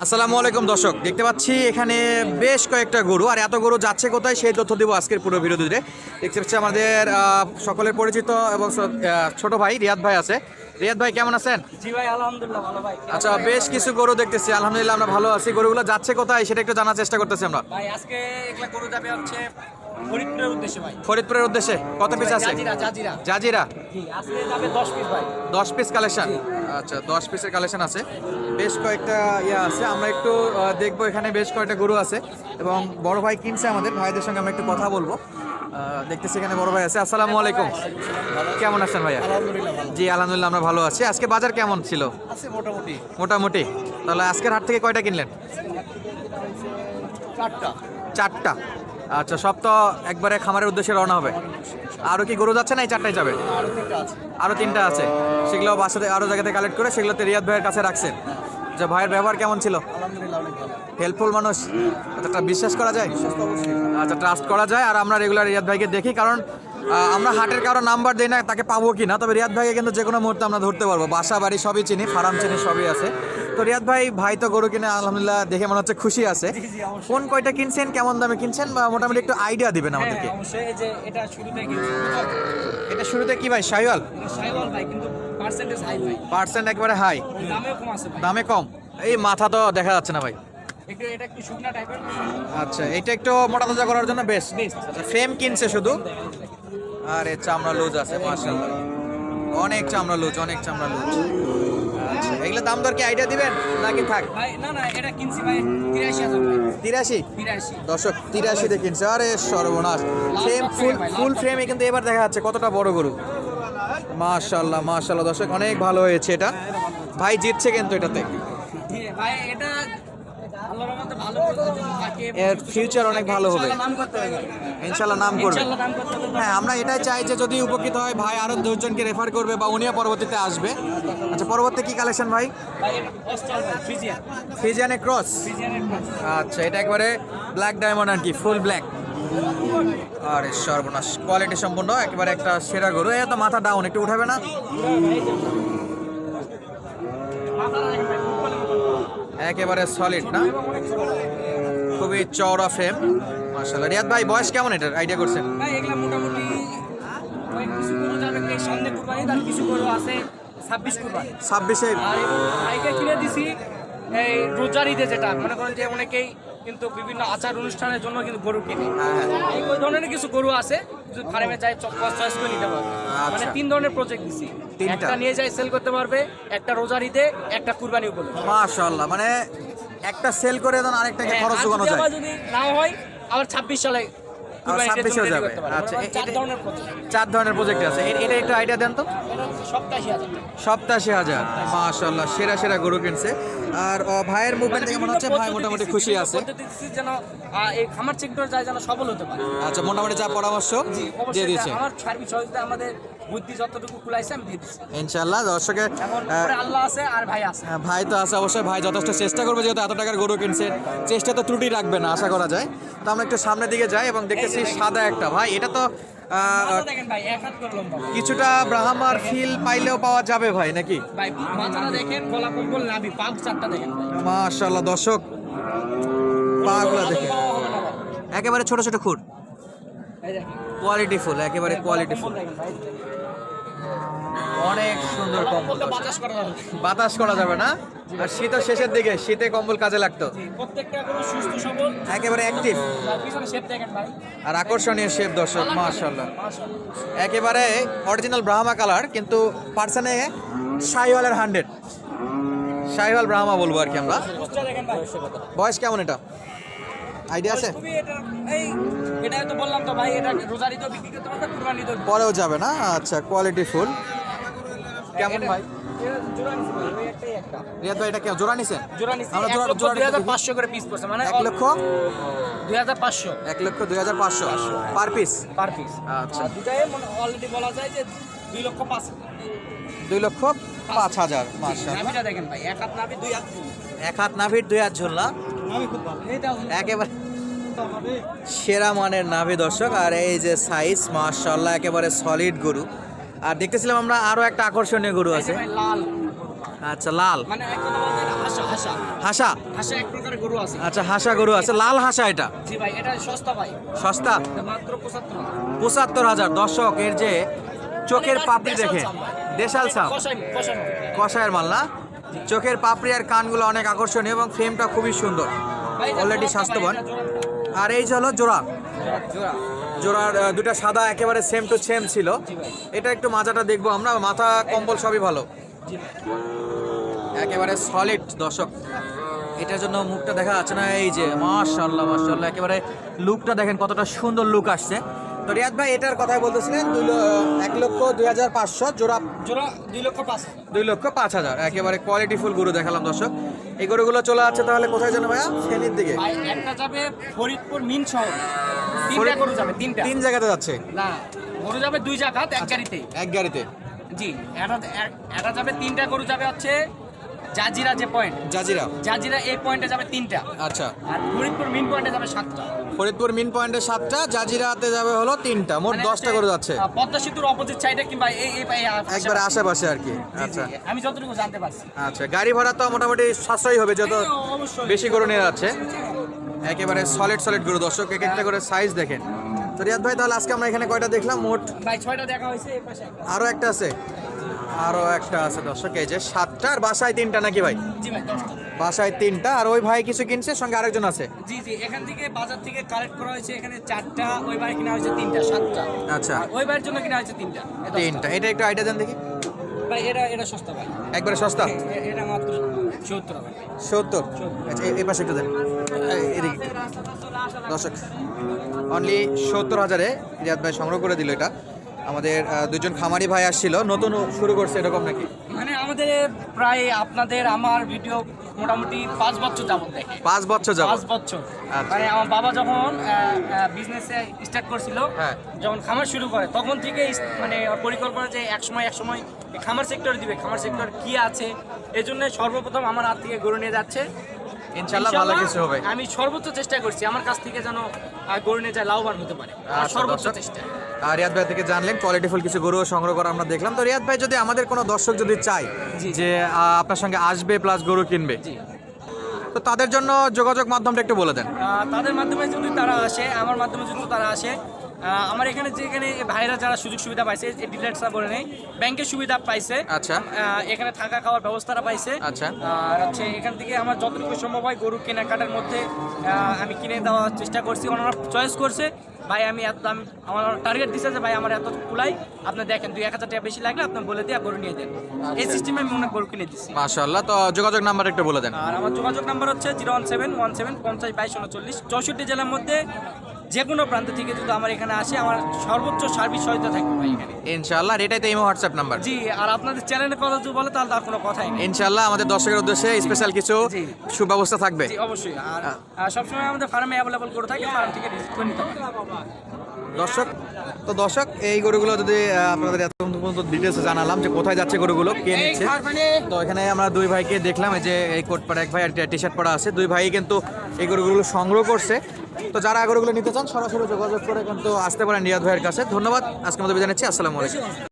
আসসালামু আলাইকুম দর্শক দেখতে পাচ্ছি এখানে বেশ কয়েকটা গরু। আর এত গরু যাচ্ছে কোথায় সেই তথ্য দেবো আজকের পুরো বিরোধীতে দেখতে পাচ্ছি আমাদের আহ, সকলের পরিচিত এবং ছোট ভাই রিয়াদ ভাই আছে। রিয়াদ ভাই কেমন আছেন? জি ভাই আলহামদুলিল্লাহ ভালো ভাই। আচ্ছা বেশ কিছু গরু দেখতেছি আলহামদুলিল্লাহ আমরা ভালো আছি। গরুগুলো যাচ্ছে কোথায় সেটা একটু জানার চেষ্টা করতেছি আমরা। ভাই আজকে এগুলা গরু যাবে হচ্ছে ফরিদপুরের উদ্দেশ্যে ভাই। ফরিদপুরের উদ্দেশ্যে কত পিস আছে? Jazeera Jazeera. জাজিরা? জি আজকে যাবে 10 পিস ভাই। দশ পিস কালেকশন আচ্ছা দশ পিসের কালেকশন আছে। বেশ কয়েকটা ইয়ে আছে। আমরা একটু দেখব এখানে বেশ কয়েকটা গরু আছে। এবং বড় ভাই কিনছে আমাদের। ভাইদের সঙ্গে আমরা একটু কথা বলব। দেখতেছি এখানে বড় ভাই আছে। আসসালামু আলাইকুম। কেমন আছেন ভাইয়া? জি আলহামদুলিল্লাহ আমরা ভালো আছি। আজকে বাজার কেমন ছিল? মোটামুটি। মোটামুটি। তাহলে আজকের হাট থেকে কয়টা কিনলেন? চারটা। চারটা। আচ্ছা সব তো একবারে খামারের উদ্দেশ্যে রওনা হবে। আরও কি গরু যাচ্ছে না এই চারটাই যাবে? আরও তিনটা আছে। সেগুলো বাসাতে আরও জায়গাতে কালেক্ট করে সেগুলোতে রিয়াদ ভাইয়ের কাছে রাখছেন। যে ভাইয়ের ব্যবহার কেমন ছিল? হেল্পফুল মানুষ? এতটা বিশ্বাস করা যায়? আচ্ছা ট্রাস্ট করা যায় আর আমরা রেগুলার রিয়াদ ভাইকে দেখি কারণ আমরা হাটের কারও নাম্বার দিই না তাকে পাবো কি না তবে রিয়াদ ভাইকে কিন্তু যে কোনো মুহূর্তে আমরা ধরতে পারব। বাসা বাড়ি সবই চিনি ফার্ম চিনি সবই আছে। তো রিয়াদ ভাই ভাই তো গরু কিনে আলহামদুলিল্লাহ দেখে মনে হচ্ছে খুশি আছে। কোন কয়টা কিনছেন কেমন দামে কিনছেন বা মোটামুটি একটু আইডিয়া দিবেন হ্যাঁ আমাদেরকে। এটা শুরুতে এটা শুরুতে কি ভাই সাইওয়াল সাইওয়াল ভাই কিন্তু পার্সেন্টেজ হাই ভাই। পার্সেন্ট একবারে হাই দামেও কম আছে দামে কম। এই মাথা তো দেখা যাচ্ছে না ভাই। আচ্ছা এটা একটু মোটা তাজা করার জন্য বেস্ট Best। ফ্রেম কিনছে শুধু? আরে চামড়া লুজ আছে মাশাআল্লাহ। অনেক চামড়া লুজ অনেক চামড়া লুজ। আচ্ছা এগুলো দাম দর কি আইডিয়া দিবেন? নাকি থাক? ভাই না না এটা কিনছি ভাই 83000 ভাই তিরাশি? 83 দর্শক তিরাশিতে কিনছে। আরে সর্বনাশ। ফ্রেম ফুল ফুল ফ্রেমে কিন্তু এবার দেখা যাচ্ছে কতটা বড় গরু। মাশাআল্লাহ মাশাআল্লাহ। দর্শক অনেক ভালো হয়েছে এটা। ভাই জিতছে কিন্তু এটাতে। ভাই এটা আল্লাহর রহমতে ভালো করতে থাকে এর ফিউচার অনেক ভালো হবে। ইনশাল্লাহ নাম করবে। হ্যাঁ আমরা এটাই চাই যে যদি উপকৃত হয় ভাই আরও দুজনকে রেফার করবে বা উনিও পরবর্তীতে আসবে। আচ্ছা পরবর্তী কি কালেকশন ভাই? ফিজিয়ানে ক্রস আচ্ছা এটা একবারে ব্ল্যাক ডায়মন্ড আর কি ফুল ব্ল্যাক আরে সর্বনাশ কোয়ালিটি সম্পূর্ণ একেবারে একটা সেরা গরু। এ তো মাথা ডাউন একটু উঠাবে না? একেবারে সলিড না? খুবই চওড়া ফ্রেম মাশাআল্লাহ। রিয়াদ ভাই বয়স কেমন এটার? আইডিয়া করছেন? ভাই এগুলা মোটামুটি কিছু গরু যাবে সামনে কুরবানি তার কিছু গরু আছে ছাব্বিশ কুরবানি। ছাব্বিশে? এই কিনে দিছি এই রোজার ঈদে যেটা মনে করেন যে অনেকেই কিন্তু বিভিন্ন আচার অনুষ্ঠানের জন্য কিন্তু গরু কিনে। হ্যাঁ, এই ওই ধরনের কিছু গরু আছে ফার্মে যায় চয়েস করে নিতে পারবে। মানে আচ্ছা। তিন ধরনের প্রজেক্ট দিছি। একটা নিয়ে যায় সেল করতে পারবে একটা রোজার ঈদে একটা কুরবানি উপলক্ষে। মাশাআল্লাহ মানে একটা সেল করে দেন আরেকটাকে হ্যাঁ, খরচ যোগানো যায়। যদি না হয় আবার ছাব্বিশ সালে কুরবানির জন্য 26 এও ready যাবে। করতে পারবে। আচ্ছা, মানে চার ধরনের প্রজেক্ট চার ধরনের প্রজেক্ট আছে। এটা একটু আইডিয়া দেন তো। সপ্তাশি হাজার মাশাল্লাহ সেরা সেরা গরু কিনছে। আর ও, ভাইয়ের মুভমেন্ট থেকে মনে হচ্ছে ভাই মোটামুটি খুশি আছে। যেন এই খামার সেক্টর যায় যেন সফল হতে পারে। আচ্ছা মোটামুটি যা পরামর্শ দিয়ে দিচ্ছে আমার সার্বিক সহযোগিতা আমাদের বুদ্ধি যতটুকু কুলাইছে আমি দিয়ে দিচ্ছি। আহ, উপরে আল্লাহ আছে আর ভাই আছে। হ্যাঁ, ভাই তো আছে অবশ্যই ভাই যথেষ্ট চেষ্টা করবে যেহেতু এত টাকার গরু কিনছে। চেষ্টা তো ত্রুটি রাখবে না আশা করা যায়। তো আমরা একটু সামনের দিকে যাই এবং দেখতেছি সাদা একটা ভাই এটা তো কিছুটা ব্রাহ্মার ফিল পাইলেও পাওয়া যাবে ভাই নাকি? মাশাল্লাহ দর্শক পাগুলা। একেবারে ছোট ছোট খুঁড়। কোয়ালিটি ফুল একেবারে কোয়ালিটি ফুল। অনেক সুন্দর কম্বল। বাতাস করা যাবে। না? আর শীতের শেষের দিকে শীতে কম্বল কাজে লাগতো। একেবারে অ্যাক্টিভ আর আকর্ষণীয় শেপ দর্শক মাশাল্লাহ একেবারে অরিজিনাল ব্রাহ্মা কালার কিন্তু পার্সনে শাহিওয়ালের হান্ড্রেড শাহিওয়াল ব্রাহ্মা বলব আর কি আমরা। বয়স কেমন এটা? আইডিয়া আছে? পরেও যাবে না? আচ্ছা কোয়ালিটি ফুল কেমন ভাই। রিয়াদ এটা জোড়া নিছেন জোড়া আমরা জোড়া- দুই। হাজার পাঁচশো করে piece পড়ছে, মানে এক লক্ষ? দুই হাজার পাঁচশো। এক লক্ষ দুই হাজার পাঁচশো। Per piece per piece। আচ্ছা। দুটাই বলা যায় যে দুই লক্ষ পাঁচ দুই লক্ষ পাঁচ হাজার নাভিটা দেখেন ভাই, এক হাত নাভি, দুই হাত এক হাত নাভির দুই হাত একেবারে সেরা মানের নাভি দর্শক আর এই যে সাইজ মাশাআল্লাহ একেবারে সলিড গরু। আর দেখতেছিলাম আমরা আরও একটা আকর্ষণীয় গরু আছে। লাল, আচ্ছা লাল। মানে হাসা হাসা। হাসা? হাসা এক প্রকারের গরু আছে। আচ্ছা হাসা গরু আছে। লাল হাসা এটা? জি ভাই এটা সস্তা ভাই। সস্তা? মাত্র পঁচাত্তর হাজার। হাজার। দর্শক এর যে চোখের পাপড়ি দেখে। দেশাল সাপ কষায়ের মাল। না? চোখের পাপড়ি আর কানগুলো অনেক আকর্ষণীয় এবং ফ্রেমটা খুবই সুন্দর। অলরেডি স্বাস্থ্যবান। আর এই যে হলো জোড়া। জোড়ার দুটা সাদা একেবারে সেম টু সেম ছিল। এটা একটু মাজাটা দেখব আমরা মাথা কম্বল সবই ভালো। একেবারে সলিড দর্শক। এটার জন্য মুখটা দেখা যাচ্ছে না এই যে মাশাল্লাহ মাশাল্লাহ একেবারে লুকটা দেখেন কতটা সুন্দর লুক আসছে। তো রিয়াদ ভাই এটার কথাই বলতেছিলেন দুই এক লক্ষ দুই হাজার পাঁচশো জোড়া জোড়া দুই লক্ষ পাঁচ দুই লক্ষ পাঁচ হাজার একেবারে কোয়ালিটি ফুল গরু দেখালাম দর্শক। এই গরুগুলো চলে আছে তাহলে কোথায় জানো ভাইয়া? ফেনীর দিকে। একটা যাবে ফরিদপুর মিন শহর তিনটা গরু যাবে তিনটা। তিন জায়গাতে যাচ্ছে? না গরু যাবে দুই জায়গা এক গাড়িতেই এক গাড়িতে? জি এটা এটা যাবে তিনটা গরু যাবে হচ্ছে জাজিরা যে পয়েন্ট জাজিরা। জাজিরা এই পয়েন্টে যাবে তিনটা। আচ্ছা। আর ফরিদপুর মিন পয়েন্টে যাবে সাতটা। ফরিদপুর মিন পয়েন্টে সাতটা জাজিরাতে যাবে হলো তিনটা। মোট মানে দশটা করে যাচ্ছে। পদ্মা সেতুর অপোজিট সাইডে কিংবা এই এই। একবারে আশেপাশে আর কি। আচ্ছা। আমি যতটুকু জানতে পারছি। আচ্ছা গাড়ি ভাড়া তো মোটামুটি সাশ্রয়ী হবে যত বেশি গরু নিয়ে যাচ্ছে। একেবারে সলিড সলিড গরু। দর্শক এক একটা করে সাইজ দেখেন। তো রিয়াদ ভাই তাহলে আজকে আমরা এখানে কয়টা দেখলাম? মোট ভাই ছয়টা দেখা হয়েছে এই পাশে একটা। আরও একটা আছে। আরও একটা আছে দর্শক এই যে সাতটা আর বাসায় তিনটা নাকি ভাই? জি ভাই দশটা। বাসায় তিনটা আর ওই ভাই কিছু কিনছে সঙ্গে আরেকজন আছে? জি জি এখান থেকে বাজার থেকে কালেক্ট করা হয়েছে এখানে চারটা ওই বাড়ি কিনা হয়েছে তিনটা সাতটা। আচ্ছা। ওই বাড়ির জন্য কিনা হয়েছে তিনটা। তিনটা। এটা একটু আইডিয়া দেন দেখি। ভাই এটা এটা সস্তা ভাই। একবারে সস্তা? এ- এটা সত্তর আচ্ছা এই- পাশে একটু দেন। এদিকে। দর্শক অনলি সত্তর হাজারে রিয়াদ ভাই সংগ্রহ করে দিল এটা। আমাদের দুজন খামারি ভাই আসছিল। নতুন শুরু করছে এরকম নাকি? মানে আমাদের প্রায় আপনাদের আমার ভিডিও মোটামুটি পাঁচ বছর যাবত দেখে। পাঁচ বছর যাব পাঁচ বছর। আচ্ছা। মানে আমার বাবা যখন বিজনেসে স্টার্ট করছিল হ্যাঁ। যখন খামার শুরু করে তখন থেকে মানে পরিকল্পনা যে এক সময় এক সময় খামার সেক্টর দিবে খামার সেক্টর কি আছে এই জন্য সর্বপ্রথম আমার হাত থেকে গরু নিয়ে যাচ্ছে। ইনশাল্লাহ ভালো কিছু হবে। আমি সর্বোচ্চ চেষ্টা করছি আমার কাছ থেকে যেন গরু নিয়ে যায় লাভবান হতে পারে। আচ্ছা, সর্বোচ্চ। চেষ্টা। আর রিয়াদ ভাই থেকে জানলেন কোয়ালিটিফুল কিছু গরু সংগ্রহ করা আমরা দেখলাম। তো রিয়াদ ভাই যদি আমাদের কোনো দর্শক যদি চায়। যে আপনার সঙ্গে আসবে প্লাস গরু কিনবে জি। তো তাদের জন্য যোগাযোগ মাধ্যমটা একটু বলে দেন। তাদের মাধ্যমে যদি তারা আসে আমার মাধ্যমে যদি তারা আসে আমার এখানে যেখানে ভাইরা যারা সুযোগ সুবিধা পাইছে ডিলার্সরা বলে নেই ব্যাংকের সুবিধা পাইছে। আচ্ছা। এখানে থাকা খাওয়ার ব্যবস্থাটা পাইছে। আচ্ছা। আর হচ্ছে এখান থেকে আমার যতটুকু সম্ভব হয় গরু কেনাকাটার মধ্যে আমি কিনে দেওয়ার চেষ্টা করছি। ওনারা চয়েস করছে ভাই আমি এত দাম আমার টার্গেট দিছে যে ভাই আমার এত কুলাই আপনি দেখেন দুই এক হাজার টাকা বেশি লাগলে আপনি বলে দিয়ে গরু নিয়ে দেন এই সিস্টেমে আমি অনেক গরু কিনে দিচ্ছি মাশাআল্লাহ। তো যোগাযোগ নাম্বার একটু বলে দেন। আর আমার যোগাযোগ নাম্বার হচ্ছে zero one seven one seven পঞ্চাশ বাইশ উনচল্লিশ। চৌষট্টি জেলার মধ্যে যে কোনো প্রান্ত থেকে যদি আমার এখানে আসে আমার সর্বোচ্চ সার্ভিস সহায়তা থাকবে ভাই এখানে। ইনশাআল্লাহ আর এটাই তো ইমো হোয়াটসঅ্যাপ নাম্বার জি আর আপনাদের চ্যানেলের কথা যদি বলে তাহলে তার কোনো কথাই নেই। ইনশাআল্লাহ আমাদের দর্শকের উদ্দেশ্যে স্পেশাল কিছু জি। সুব্যবস্থা থাকবে। জি অবশ্যই। আর আর সবসময় আমাদের ফার্মে অ্যাভেলেবল করে থাকে ফার্ম থেকে রিসিভ করে নিতে পারেন। দর্শক তো দর্শক এই গরুগুলো যদি আহ, আপনাদের এত পর্যন্ত ডিটেলস জানালাম যে কোথায় যাচ্ছে গরুগুলো কে নিচ্ছে। তো এখানে আমরা দুই ভাইকে দেখলাম এই যে এই কোট পরা এক ভাই আর টি শার্ট পরা আছে। দুই ভাই কিন্তু এই গরুগুলো সংগ্রহ করছে। তো যারা গরুগুলো নিতে চান, সরাসরি যোগাযোগ করে কিন্তু আসতে পারেন রিয়াদ ভাইয়ের কাছে। ধন্যবাদ আজকে আমাদের বিদায় নিচ্ছি, আসসালামু আলাইকুম।